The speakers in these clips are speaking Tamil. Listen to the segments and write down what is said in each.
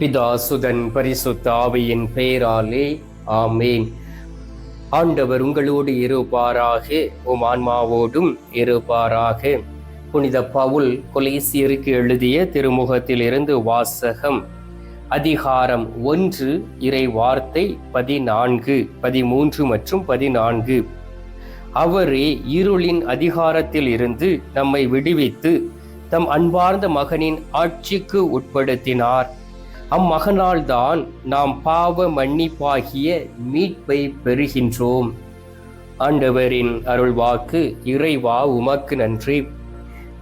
பிதாசுதன் பரிசுத்த ஆவியின் பெயராலே ஆமேன். ஆண்டவர் உங்களோடு இருப்பாராக உம் ஆன்மாவோடும் இருப்பாராக. புனித பவுல் கொலேசியருக்கு எழுதிய திருமுகத்திலிருந்து வாசகம் அதிகாரம் ஒன்று இறை வார்த்தை பதினான்கு பதிமூன்று மற்றும் பதினான்கு. அவரே இருளின் அதிகாரத்தில் இருந்து நம்மை விடுவித்து தம் அன்பார்ந்த மகனின் ஆட்சிக்கு உட்படுத்தினார். அம்மகனால்தான் நாம் பாவ மன்னிப்பாகிய மீட்பை பெறுகின்றோம். ஆண்டவரின் அருள்வாக்கு இறைவா உமக்கு நன்றி.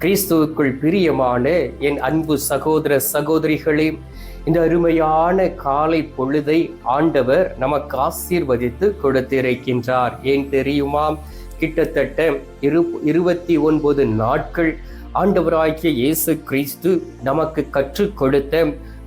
கிறிஸ்துவுக்குள் பிரியமான என் அன்பு சகோதர சகோதரிகளே இந்த அருமையான காலை பொழுதை ஆண்டவர் நமக்கு ஆசீர்வதித்து கொடுத்திருக்கின்றார். ஏன் தெரியுமா? கிட்டத்தட்ட இரு இருபத்தி ஒன்பது நாட்கள் ஆண்டவராகிய இயேசு கிறிஸ்து நமக்கு கற்றுக் கொடுத்த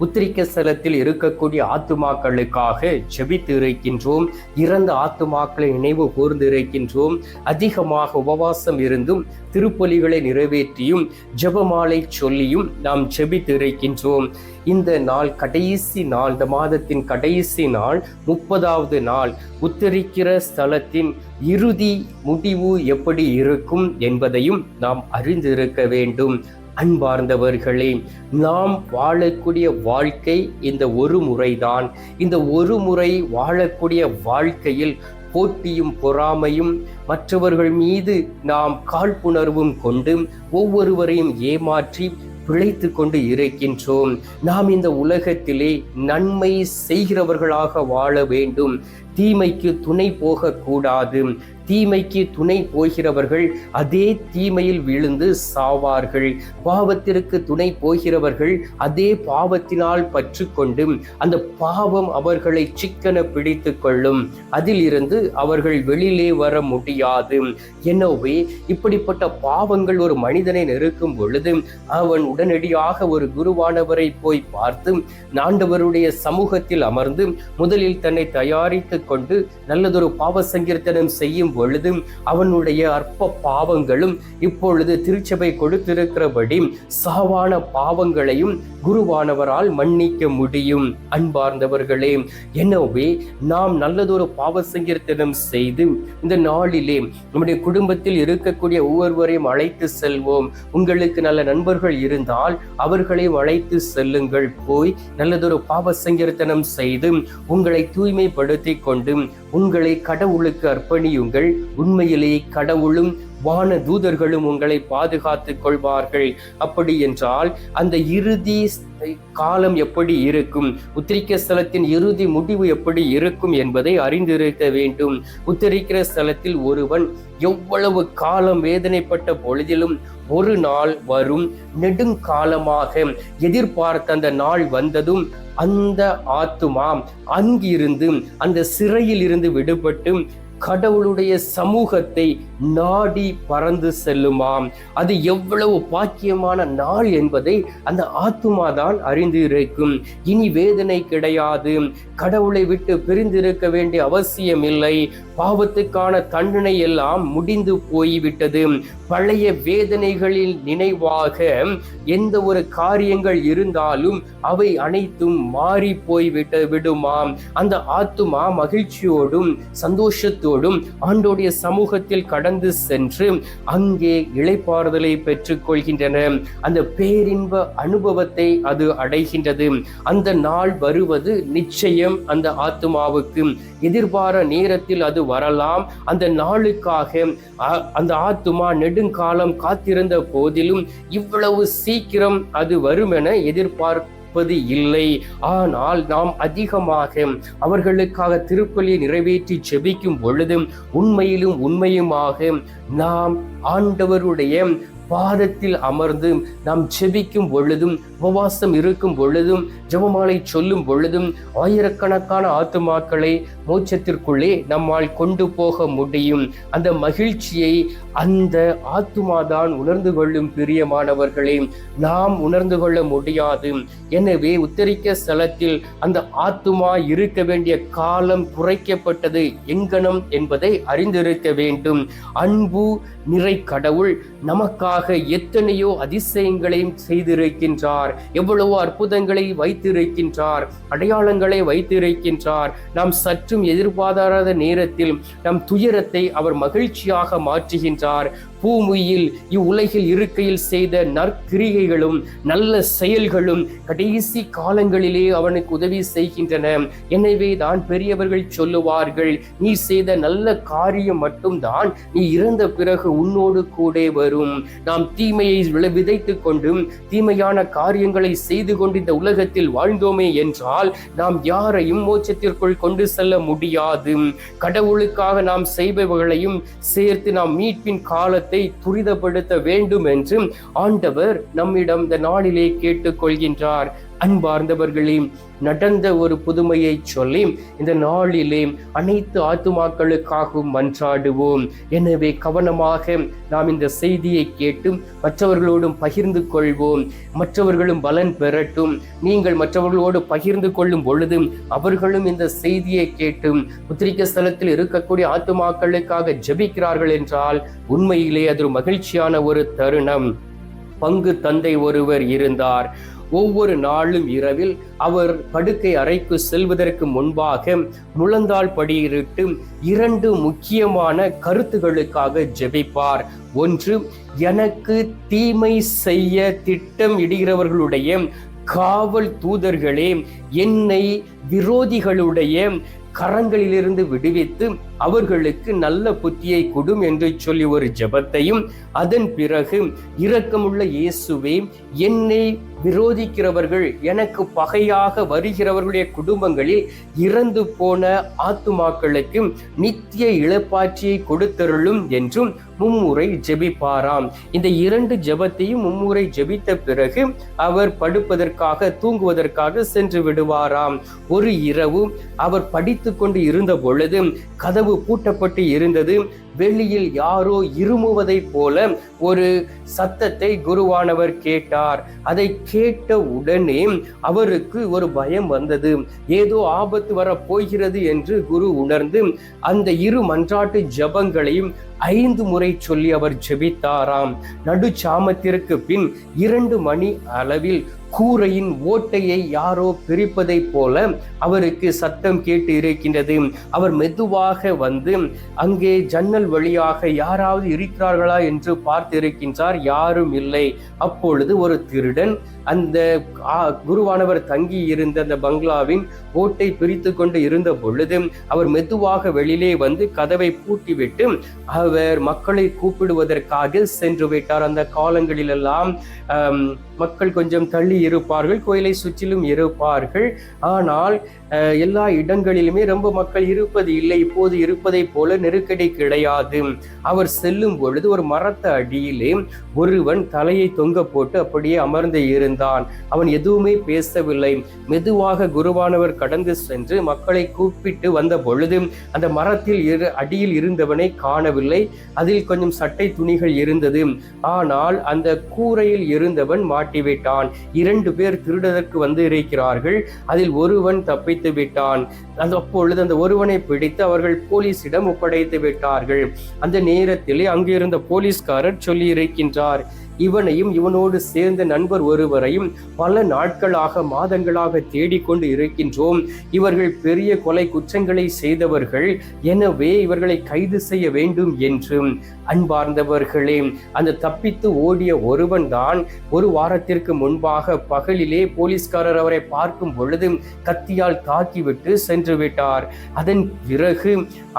உத்திரிக்க ஸ்தலத்தில் இருக்கக்கூடிய ஆத்துமாக்களுக்காக ஜெபித்து இருக்கின்றோம் இறந்த ஆத்துமாக்களை நினைவு கூர்ந்து இருக்கின்றோம் அதிகமாக உபவாசம் இருந்தும் திருப்பலிகளை நிறைவேற்றியும் ஜெபமாலை சொல்லியும் நாம் ஜெபித்து இருக்கின்றோம் இந்த நாள் கடைசி நாள் இந்த மாதத்தின் கடைசி நாள் முப்பதாவது நாள் உத்தரிக்கிற ஸ்தலத்தின் இறுதி முடிவு எப்படி இருக்கும் என்பதையும் நாம் அறிந்திருக்க வேண்டும். அன்பார்ந்தவர்களே நாம் வாழக்கூடிய வாழ்க்கை இந்த ஒரு முறைதான். இந்த ஒரு முறை வாழக்கூடிய வாழ்க்கையில் போட்டியும் பொறாமையும் மற்றவர்கள் மீது நாம் காழ்ப்புணர்வும் கொண்டு ஒவ்வொருவரையும் ஏமாற்றி பிழைத்து கொண்டு இருக்கின்றோம். நாம் இந்த உலகத்திலே நன்மை செய்கிறவர்களாக வாழ வேண்டும். தீமைக்கு துணை போகக்கூடாது. தீமைக்கு துணை போகிறவர்கள் அதே தீமையில் விழுந்து சாவார்கள். பாவத்திற்கு துணை போகிறவர்கள் அதே பாவத்தினால் பற்று கொண்டு அந்த பாவம் அவர்களை சிக்கன பிடித்து கொள்ளும். அதிலிருந்து அவர்கள் வெளியிலே வர முடியாது. எனவே இப்படிப்பட்ட பாவங்கள் ஒரு மனிதனை நெருக்கும் பொழுது அவன் உடனடியாக ஒரு குருவானவரை போய் பார்த்து நாண்டவருடைய சமூகத்தில் அமர்ந்து முதலில் தன்னை தயாரித்து கொண்டு நல்லதொரு பாவ சங்கீர்த்தனம் செய்யும் பொழுது அவனுடைய அற்ப பாவங்களும் இப்பொழுது திருச்சபை கொடுத்திருக்கிறபடி சாவான பாவங்களையும் குருவானவரால் மன்னிக்க முடியும். அன்பார்ந்தவர்களே எனவே நாம் நல்லதொரு பாவ சங்கீர்த்தனம் செய்து இந்த நாளிலே நம்முடைய குடும்பத்தில் இருக்கக்கூடிய ஒவ்வொருவரையும் அழைத்து செல்வோம். உங்களுக்கு நல்ல நண்பர்கள் இருந்தால் அவர்களையும் அழைத்து செல்லுங்கள். போய் நல்லதொரு பாவ சங்கீர்த்தனம் செய்து உங்களை தூய்மைப்படுத்தி கொண்டு உங்களை கடவுளுக்கு அர்ப்பணியுங்கள். கொள்ளுங்கள் உண்மையிலேயே கடவுளும் வான தூதர்களும் உங்களை பாதுகாத்துக் கொள்வார்கள். அப்படி என்றால் அந்த இறுதி காலம் எப்படி இருக்கும்? உத்திரிக்க ஸ்தலத்தின் இறுதி முடிவு எப்படி இருக்கும் என்பதை அறிந்திருக்க வேண்டும். உத்திரிக்கிற ஸ்தலத்தில் ஒருவன் எவ்வளவு காலம் வேதனைப்பட்ட பொழுதிலும் ஒரு நாள் வரும் நெடுங்காலமாக எதிர்பார்த்த அந்த நாள் வந்ததும் அந்த ஆத்துமா அங்கிருந்து அந்த சிறையில் இருந்து விடுபட்டு கடவுளுடைய சமூகத்தை நாடி பறந்து செல்லுமாம். அது எவ்வளவு பாக்கியமான நாள் என்பதை அந்த ஆத்துமா தான் அறிந்து இருக்கும் இனி வேதனை கிடையாது. கடவுளை விட்டு பிரிந்திருக்க வேண்டிய அவசியம் இல்லை பாவத்துக்கான தண்டனை எல்லாம் முடிந்து போய்விட்டது. பழைய வேதனைகளில் நினைவாக எந்த ஒரு காரியங்கள் இருந்தாலும் அவை அனைத்தும் மாறி போய்விட்டு விடுமாம். அந்த ஆத்துமா மகிழ்ச்சியோடும் சந்தோஷத்தோடும் ஆண்டோடைய சமூகத்தில் கட கடந்து சென்று அங்கே இளைப்பாறுதலை பெற்றுக் கொள்கின்றன அந்த பேரின்ப அனுபவத்தை அது அடைகின்றது. அந்த நாள் வருவது நிச்சயம் அந்த ஆத்துமாவுக்கு. எதிர்பார நேரத்தில் அது வரலாம். அந்த நாளுக்காக அந்த ஆத்துமா நெடுங்காலம் காத்திருந்த போதிலும் இவ்வளவு சீக்கிரம் அது வருமென எதிர்பார்க்க இருப்பது இல்லை. ஆனால் நாம் அதிகமாக அவர்களுக்காக திருப்பலியை நிறைவேற்றி செபிக்கும் பொழுதும் உண்மையிலும் உண்மையுமாக நாம் ஆண்டவருடைய பாதத்தில் அமர்ந்து நாம் செபிக்கும் பொழுதும் உபவாசம் இருக்கும் பொழுதும் ஜபமாலை சொல்லும் பொழுதும் ஆயிரக்கணக்கான ஆத்துமாக்களை மோட்சத்திற்குள்ளே நம்மால் கொண்டு போக முடியும். அந்த மகிழ்ச்சியை அந்த ஆத்துமாதான் உணர்ந்து கொள்ளும் பிரியமானவர்களே நாம் உணர்ந்து கொள்ள முடியாது. எனவே உத்தரிக்க ஸ்தலத்தில் அந்த ஆத்துமா இருக்க வேண்டிய காலம் குறைக்கப்பட்டது எங்கனம் என்பதை அறிந்திருக்க வேண்டும். அன்பு நிறை கடவுள் நமக்காக எத்தனையோ அதிசயங்களையும் செய்திருக்கின்றார். எவ்வளவோ அற்புதங்களை வைத்திருக்கின்றார் அடையாளங்களை வைத்திருக்கின்றார். நாம் சற்று எதிர்பாராத நேரத்தில் நம் துயரத்தை அவர் மகிழ்ச்சியாக மாற்றுகின்றார். பூமியில் இவ்வுலகில் இருக்கையில் செய்த நற்கிரிகைகளும் நல்ல செயல்களும் கடைசி காலங்களிலே அவனுக்கு உதவி செய்கின்றன. எனவே தான் பெரியவர்கள் சொல்லுவார்கள் நீ செய்த நல்ல காரியம் மட்டும்தான் நீ இறந்த பிறகு உன்னோடு கூட வரும். நாம் தீமையை விதைத்து கொண்டும் தீமையான காரியங்களை செய்து கொண்டு இந்த உலகத்தில் வாழ்ந்தோமே என்றால் நாம் யாரையும் மோட்சத்திற்குள் கொண்டு செல்ல முடியாது. கடவுளுக்காக நாம் செய்பவர்களையும் சேர்த்து நாம் மீட்பின் காலத்தை துரிதப்படுத்த வேண்டும் என்று ஆண்டவர் நம்மிடம் இந்த நாளிலே கேட்டுக்கொள்கின்றார். அன்பார்ந்தவர்களே நடந்த ஒரு புதுமையை சொல்லி இந்த நாளிலே அனைத்து ஆத்துமாக்களுக்காகவும் மன்றாடுவோம். எனவே கவனமாக நாம் இந்த செய்தியை கேட்டு மற்றவர்களோடும் பகிர்ந்து கொள்வோம். மற்றவர்களும் பலன் பெறட்டும். நீங்கள் மற்றவர்களோடு பகிர்ந்து கொள்ளும் பொழுது அவர்களும் இந்த செய்தியை கேட்டு உத்திரிக்க ஸ்தலத்தில் இருக்கக்கூடிய ஆத்துமாக்களுக்காக ஜெபிக்கிறார்கள் என்றால் உண்மையிலே அது ஒரு மகிழ்ச்சியான ஒரு தருணம். பங்கு தந்தை ஒருவர் இருந்தார். ஒவ்வொரு நாளும் இரவில் அவர் படுக்கை அறைக்கு செல்வதற்கு முன்பாக முழந்தாள் படியிட்டு இரண்டு முக்கியமான கருத்துகளுக்காக ஜெபிப்பார். ஒன்று எனக்கு தீமை செய்ய திட்டம் இடுகிறவர்களுடைய காவல் தூதர்களே என்னை விரோதிகளுடைய கரங்களிலிருந்து விடுவித்து அவர்களுக்கு நல்ல புத்தியை கொடும் என்று சொல்லி ஒரு ஜெபத்தையும் அதன் பிறகு இரக்கமுள்ள இயேசுவே என்னை விரோதிக்கிறவர்கள் எனக்கு பகையாக வருகிறவர்களுடைய குடும்பங்களில் இறந்து போன ஆத்துமாக்களுக்கு நித்திய இழப்பாட்சியை கொடுத்தருளும் என்றும் மும்முறை ஜெபிப்பாராம். இந்த இரண்டு ஜெபத்தையும் மும்முறை ஜெபித்த பிறகு அவர் படுப்பதற்காக தூங்குவதற்காக சென்று விடுவாராம். ஒரு இரவு அவர் படித்து பார்த்து கொண்டு இருந்த பொழுது கதவு பூட்டப்பட்டு இருந்தது. வெளியில் யாரோ இருமுவதைப் போல ஒரு சத்தத்தை குருவானவர் கேட்டார். அதை கேட்ட உடனே அவருக்கு ஒரு பயம் வந்தது. ஏதோ ஆபத்து வர போகிறது என்று குரு உணர்ந்து அந்த இரு மன்றாட்டு ஜபங்களையும் ஐந்து முறை சொல்லி அவர் ஜெபித்தாராம். நடுச்சாமத்திற்கு பின் இரண்டு மணி அளவில் கூரையின் ஓட்டையை யாரோ பிரிப்பதைப் போல அவருக்கு சத்தம் கேட்டு இருக்கின்றது. அவர் மெதுவாக வந்து அங்கே ஜன்னல் வழியாக யாராவது இருக்கிறார்களா? என்று பார்த்திருக்கின்றார். யாரும் இல்லை. அப்பொழுது ஒரு திருடன் அந்த குருவானவர் தங்கி இருந்த அந்த பங்களாவின் ஓட்டை பிரித்து கொண்டு இருந்த பொழுது அவர் மெதுவாக வெளியிலே வந்து கதவை பூட்டிவிட்டு அவர் மக்களை கூப்பிடுவதற்காக சென்று விட்டார். அந்த காலங்களிலெல்லாம் மக்கள் கொஞ்சம் தள்ளி இருப்பார்கள் கோயிலை சுற்றிலும் இருப்பார்கள். ஆனால் எல்லா இடங்களிலுமே ரொம்ப மக்கள் இருப்பது இல்லை. இப்போது இருப்பதை போல நெருக்கடி கிடையாது. அவர் செல்லும் பொழுது ஒரு மரத்த அடியிலே ஒருவன் தலையை தொங்க போட்டு அப்படியே அமர்ந்து இருந்தான் அவன் எதுவுமே பேசவில்லை. மெதுவாக குருவானவர் கடந்து சென்று மக்களை கூப்பிட்டு வந்த பொழுது அந்த மரத்தில் இரு அடியில் இருந்தவனை காணவில்லை. அதில் கொஞ்சம் சட்டை துணிகள் இருந்தது. ஆனால் அந்த கூரையில் இருந்தவன் மாட்டிவிட்டான். இரண்டு பேர் திருடதற்கு வந்து இருக்கிறார்கள். அதில் ஒருவன் தப்பித்து விட்டான். அந்த அப்பொழுது அந்த ஒருவனை பிடித்து அவர்கள் போலீசிடம் ஒப்படைத்து விட்டார்கள். அந்த நேரத்திலே அங்கிருந்த போலீஸ்காரர் சொல்லி இருக்கின்றார் இவனையும் இவனோடு சேர்ந்த நண்பர் ஒருவரையும் பல நாட்களாக மாதங்களாக தேடிக்கொண்டு இருக்கின்றோம். இவர்கள் பெரிய கொலை குற்றங்களை செய்தவர்கள் எனவே இவர்களை கைது செய்ய வேண்டும் என்றும் அன்பார்ந்தவர்களே அந்த தப்பித்து ஓடிய ஒருவன் தான் ஒரு வாரத்திற்கு முன்பாக பகலிலே போலீஸ்காரர் அவரை பார்க்கும் பொழுது கத்தியால் தாக்கிவிட்டு சென்று விட்டார். அதன் பிறகு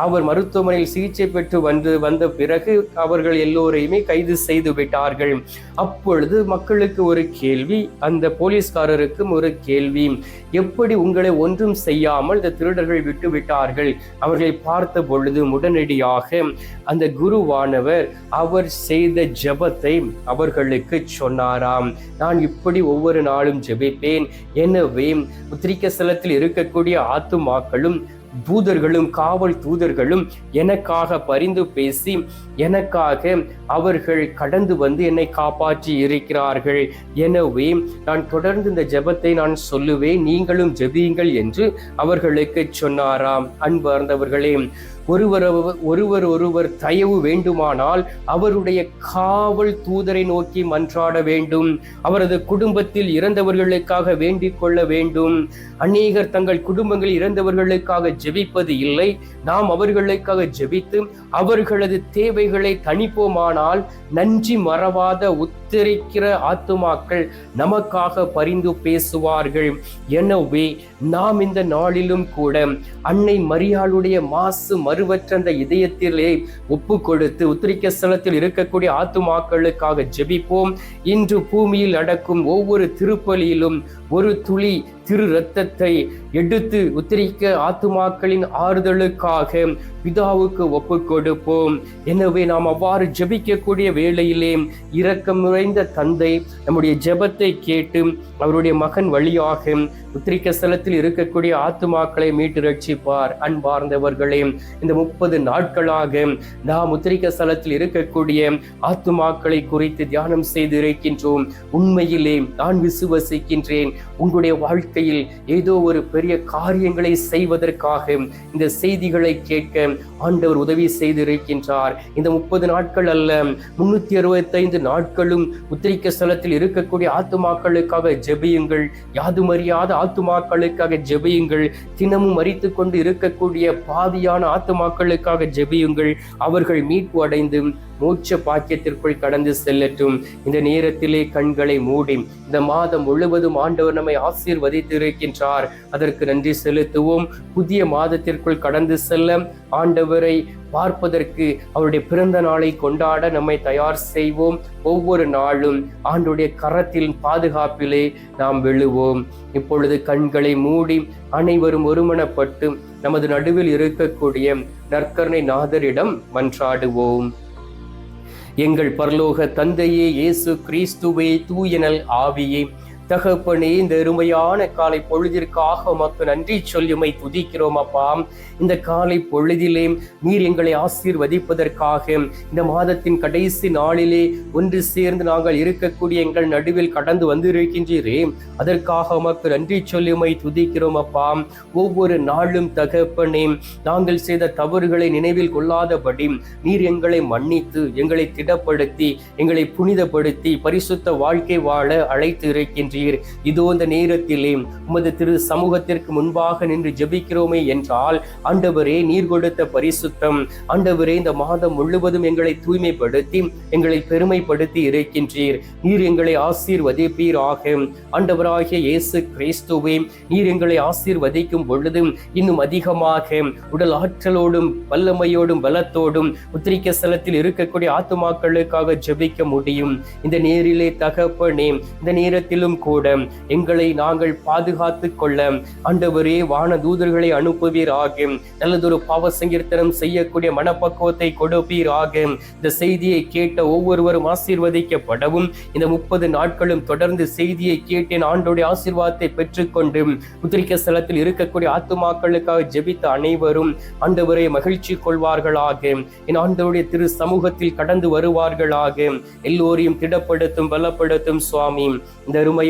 அவர் மருத்துவமனையில் சிகிச்சை பெற்று வந்து வந்த பிறகு அவர்கள் எல்லோரையுமே கைது செய்து விட்டார்கள். அப்பொழுது மக்களுக்கு ஒரு கேள்வி அந்த போலீஸ்காரருக்கும் ஒரு கேள்வி. எப்படி உங்களை ஒன்றும் செய்யாமல் இந்த திருடர்கள் விட்டு விட்டார்கள்? அவர்களை பார்த்த பொழுது உடனடியாக அந்த குருவானவர் அவர் செய்த ஜெபத்தை அவர்களுக்கு சொன்னாராம். நான் இப்படி ஒவ்வொரு நாளும் ஜெபிப்பேன். எனவே உத்திரிக்க ஸ்தலத்தில் இருக்கக்கூடிய ஆத்துமாக்களும் தூதர்களும் காவல் தூதர்களும் எனக்காக பரிந்து பேசி எனக்காக அவர்கள் கடந்து வந்து என்னை காப்பாற்றி இருக்கிறார்கள். எனவே நான் தொடர்ந்து இந்த ஜெபத்தை நான் சொல்லுவேன் நீங்களும் ஜெபியுங்கள் என்று அவர்களுக்கு சொன்னாராம். அன்பார்ந்தவர்களே ஒருவர் ஒருவர் ஒருவர் தயவு வேண்டுமானால் அவருடைய காவல் தூதரை நோக்கி மன்றாட வேண்டும். அவரது குடும்பத்தில் இறந்தவர்களுக்காக வேண்டிக் கொள்ள வேண்டும். அநேகர் தங்கள் குடும்பங்கள் இறந்தவர்களுக்காக ஜெபிப்பது இல்லை. நாம் அவர்களுக்காக ஜெபித்து அவர்களது தேவைகளை தணிப்போமானால் நன்றி மறவாத உத்தரிக்கிற ஆத்துமாக்கள் நமக்காக பரிந்து பேசுவார்கள். எனவே நாம் இந்த நாளிலும் கூட அன்னை மரியாளுடைய மாசு மறுவற்ற அந்த இதயத்திலே ஒப்பு கொடுத்து உத்திரிக்க ஸ்தலத்தில் இருக்கக்கூடிய ஆத்துமாக்களுக்காக ஜெபிப்போம். இன்று பூமியில் நடக்கும் ஒவ்வொரு திருப்பலியிலும் ஒரு துளி திரு ரத்தத்தை எடுத்து உத்திரிக்க ஆத்துமாக்களின் ஆறுதலுக்காக பிதாவுக்கு ஒப்பு கொடுப்போம். எனவே நாம் அவ்வாறு ஜெபிக்கக்கூடிய வேளையிலே இரக்கம் நிறைந்த தந்தை நம்முடைய ஜெபத்தை கேட்டு அவருடைய மகன் வழியாக உத்திரிக்க ஸ்தலத்தில் இருக்கக்கூடிய ஆத்துமாக்களை மீட்டு ரட்சிப்பார். அன்பார்ந்தவர்களே இந்த முப்பது நாட்களாக நாம் உத்திரிக்க ஸ்தலத்தில் இருக்கக்கூடிய ஆத்துமாக்களை குறித்து தியானம் செய்து இருக்கின்றோம் உண்மையிலே நான் விசுவசிக்கின்றேன். உங்களுடைய வாழ்க்கை வாழ்க்கையில் ஏதோ ஒரு பெரிய காரியங்களை செய்வதற்காக இந்த செய்திகளை கேட்க ஆண்டவர் உதவி செய்திருக்கின்றார். இந்த முப்பது நாட்கள் அல்ல முன்னூத்தி அறுபத்தைந்து நாட்களும் உத்திரிக்க ஸ்தலத்தில் இருக்கக்கூடிய ஆத்துமாக்களுக்காக ஜெபியுங்கள். யாதுமறியாத ஆத்துமாக்களுக்காக ஜெபியுங்கள். தினமும் மறித்து கொண்டு இருக்கக்கூடிய பாதியான ஆத்துமாக்களுக்காக ஜெபியுங்கள். அவர்கள் மீட்பு அடைந்து மூச்ச பாக்கியத்திற்குள் கடந்து செல்லட்டும். இந்த நேரத்திலே கண்களை மூடி இந்த மாதம் முழுவதும் ஆண்டவர் நம்மை ஆசீர்வதித்து வைத்திருக்கின்றார் அதற்கு நன்றி செலுத்துவோம். புதிய மாதத்திற்குள் கடந்து செல்ல ஆண்டவரை பார்ப்பதற்கு அவருடைய பிறந்த நாளை கொண்டாட நம்மை தயார் செய்வோம். ஒவ்வொரு நாளும் ஆண்டுடைய கரத்தில் பாதுகாப்பிலே நாம் விழுவோம். இப்பொழுது கண்களை மூடி அனைவரும் ஒருமனப்பட்டு நமது நடுவில் இருக்கக்கூடிய நற்கருணை நாதரிடம் மன்றாடுவோம். எங்கள் பரலோக தந்தையே இயேசு கிறிஸ்துவே தூயனல் ஆவியே தகப்பனே இந்த அருமையான காலை பொழுதிற்காக உமக்கு நன்றி சொல்லியுமை துதிக்கிறோம் அப்பா. இந்த காலை பொழுதிலே நீர் எங்களை ஆசீர்வதிப்பதற்காக இந்த மாதத்தின் கடைசி நாளிலே ஒன்று சேர்ந்து நாங்கள் இருக்கக்கூடிய எங்கள் நடுவில் கடந்து வந்திருக்கின்றீரே. அதற்காக உமக்கு நன்றி சொல்லியுமை துதிக்கிறோம் அப்பா. ஒவ்வொரு நாளும் தகப்பனே நாங்கள் செய்த தவறுகளை நினைவில் கொள்ளாதபடி நீர் எங்களை மன்னித்து எங்களை திடப்படுத்தி எங்களை புனிதப்படுத்தி பரிசுத்த வாழ்க்கை வாழ அழைத்து இருக்கின்றீர். இதோ இந்த நேரத்திலே உமது திரு சமூகத்திற்கு முன்பாக நின்று ஜெபிக்கிறோமே என்றால் ஆண்டவரே நீர் கொடுத்த பரிசுத்தம் ஆண்டவரே இந்த மாதம் முழுவதும் எங்களை தூய்மைப்படுத்தி எங்களை பெருமைப்படுத்தி இருக்கின்றீர். நீர் எங்களை ஆசீர்வதிப்பீராக. ஆண்டவராகிய இயேசு கிறிஸ்துவே நீர் எங்களை ஆசீர்வதிக்கும் பொழுதும் இன்னும் அதிகமாக உடல் ஆற்றலோடும் வல்லமையோடும் பலத்தோடும் உத்திரிக்க ஸ்தலத்தில் இருக்கக்கூடிய ஆத்துமாக்களுக்காக ஜெபிக்க முடியும். இந்த நேரிலே தகப்பனே இந்த நேரத்திலும் கூட எங்களை நாங்கள் பாதுகாத்து கொள்ள. ஆண்டவரே வான தூதர்களை அனுப்புவீராக. நல்லதொரு பாவ சங்கீர்த்தனம் செய்யக்கூடிய மனப்பக்குவத்தை கொடுப்பீராக. இந்த செய்தியை கேட்ட ஒவ்வொருவரும் ஆசீர்வதிக்கப்படவும். இந்த முப்பது நாட்களும் தொடர்ந்து செய்தியை கேட்டேன். ஆண்டோடைய ஆசீர்வாதத்தை பெற்றுக்கொண்டு முத்திரிக்க ஸ்தலத்தில் இருக்கக்கூடிய ஆத்துமாக்களுக்காக ஜெபித்த அனைவரும் ஆண்டவரை மகிழ்ச்சி கொள்வார்களாக. என் ஆண்டவருடைய திரு சமூகத்தில் கடந்து வருவார்களாக. எல்லோரையும் திடப்படுத்தும் பலப்படுத்தும் சுவாமி. இந்த அருமைய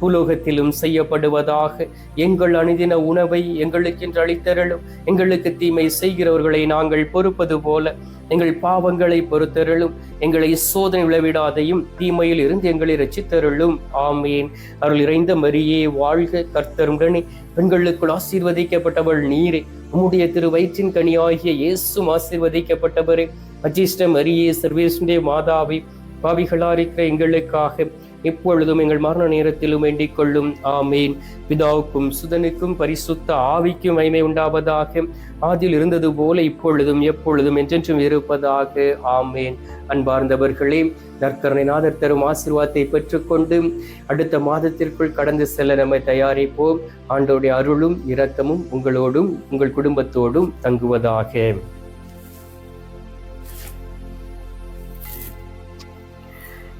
பூலோகத்திலும் செய்யப்படுவதாக. எங்கள் அணிதின உணவை எங்களுக்கென்று அளித்தருளும். எங்களுக்கு தீமை செய்கிறவர்களை நாங்கள் பொறுப்பது போல. எங்கள் பாவங்களை பொறுத்தருளும். எங்களை சோதனை விளைவிடாதையும் தீமையில் இருந்து எங்களை ரச்சித்தருளும் ஆமேன். அருள் இறைந்த மரியே வாழ்க கர்த்தருடனே. பெண்களுக்குள் ஆசீர்வதிக்கப்பட்டவள் நீரே. உம்முடைய திரு வயிற்றின் கனியாகிய இயேசும் ஆசீர்வதிக்கப்பட்டவரே. அஜிஷ்ட மரியே சர்வேசுடைய மாதாவை. பாவிகளாரிக்க இருக்கிற எங்களுக்காக இப்பொழுதும் எங்கள் மரண நேரத்திலும் வேண்டிக் கொள்ளும். ஆமேன். பிதாவுக்கும் சுதனுக்கும் பரிசுத்த ஆவிக்கும் மைமை உண்டாவதாக. ஆதில் இருந்தது போல இப்பொழுதும் எப்பொழுதும் என்றென்றும் இருப்பதாக. ஆமேன். அன்பார்ந்தவர்களே நற்கரணை நாதர் தரும் ஆசீர்வாதத்தை பெற்றுக்கொண்டு அடுத்த மாதத்திற்குள் கடந்து செல்ல நம்மை தயாரிப்போம். ஆண்டோடைய அருளும் இரக்கமும் உங்களோடும் உங்கள் குடும்பத்தோடும் தங்குவதாக.